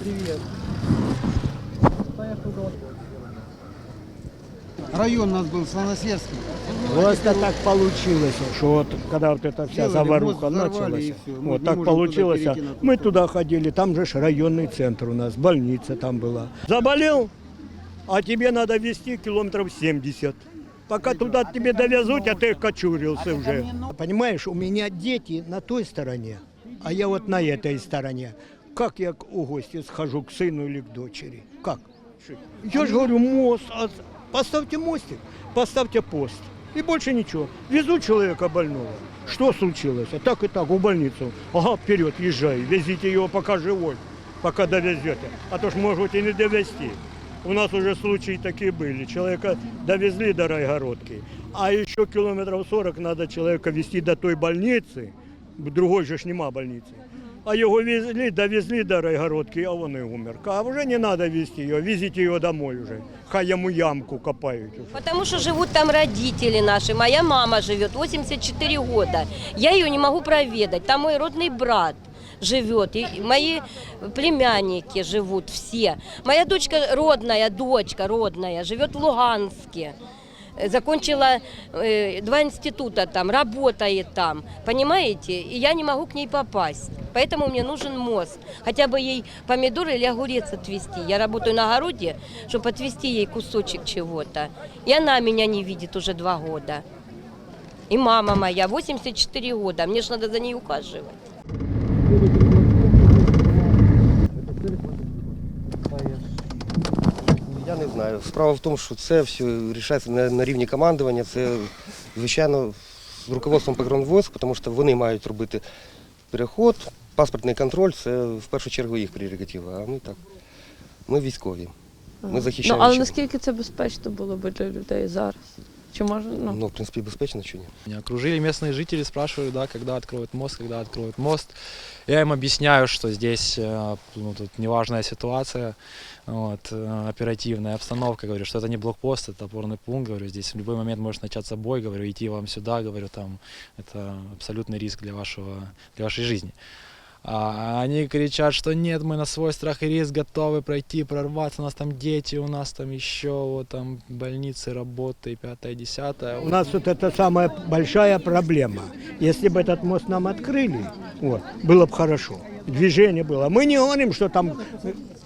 Привет. Район у нас был Слоносерский. Просто так получилось, что вот когда вот эта вся Делали, заваруха мост взорвали, началась, и всё. Мы вот не так можем получилось. туда перейти на Мы туда ходили, там же ж районный центр у нас, больница там была. Заболел, а тебе надо везти километров 70. Пока туда тебе довезут, а ты кочурился уже. Понимаешь, у меня дети на той стороне, а я вот на этой стороне. Как я к- гости схожу к сыну или к дочери? Как? Я же говорю, мост, а поставьте мостик, поставьте пост. И больше ничего. Везу человека больного. Что случилось? А так и так, в больницу. Ага, вперед, езжай, везите его пока живой, пока довезете. А то ж можете не довезти. У нас уже случаи такие были. Человека довезли до райгородки, а еще километров 40 надо человека везти до той больницы, другой же ж нема больницы. А його везли, довезли до райгородки, а він і умер. А вже не треба везти його, везіть його домой вже. Хай йому ямку копають. уже. Потому что живут там родители наши. Моя мама живет 84 года. Я ее не могу проведать. Там мой родный брат живет. И мои племянники живут все. Моя дочка родная, дочка родная, живет в Луганске. Э, Закончила э, два института там, работает там, понимаете? И я не могу к ней попасть. Поэтому мне нужен мост. Хотя бы ей помидор или огурец отвезти. Я работаю на огороде, чтобы отвезти ей кусочек чего-то. И она меня не видит уже два года. И мама моя, 84 года, мне же надо за ней ухаживать. Знаю. Справа в тому, що це все рішається на, на рівні командування. Це, звичайно, з руководством погранвойск, тому що вони мають робити переход, паспортний контроль це в першу чергу їх прерогатива. А ми так. Ми військові. Ми Ну, але наскільки це безпечно було б для людей зараз? Чи можна, ну, Ну, в принципі, безпечно чи ні? Меня окружили местные жители, спрашивают, да, когда откроют мост, когда откроют мост. Я им объясняю, что здесь э, ну, тут неважная ситуация, вот, э, оперативная обстановка, говорю, что это не блокпост, это опорный пункт, говорю, здесь в любой момент может начаться бой, говорю, идти вам сюда, говорю, там, это абсолютный риск для, вашего, для вашей жизни. А они кричат, что нет, мы на свой страх и риск готовы пройти, прорваться, у нас там дети, у нас там еще вот там больницы, работы, и пятое, десятое. У нас вот это самая большая проблема. Если бы этот мост нам открыли, вот, было бы хорошо. Движение было. Мы не говорим, что там,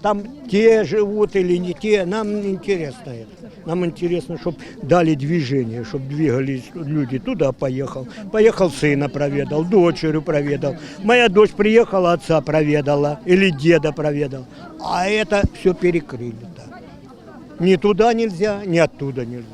там те живут или не те. Нам интересно это. Нам интересно, чтобы дали движение, чтобы двигались люди. Туда поехал. Поехал сына проведал, дочерю проведал. Моя дочь приехала, отца проведала или деда проведал. А это все перекрыли. Да. Ни туда нельзя, ни оттуда нельзя.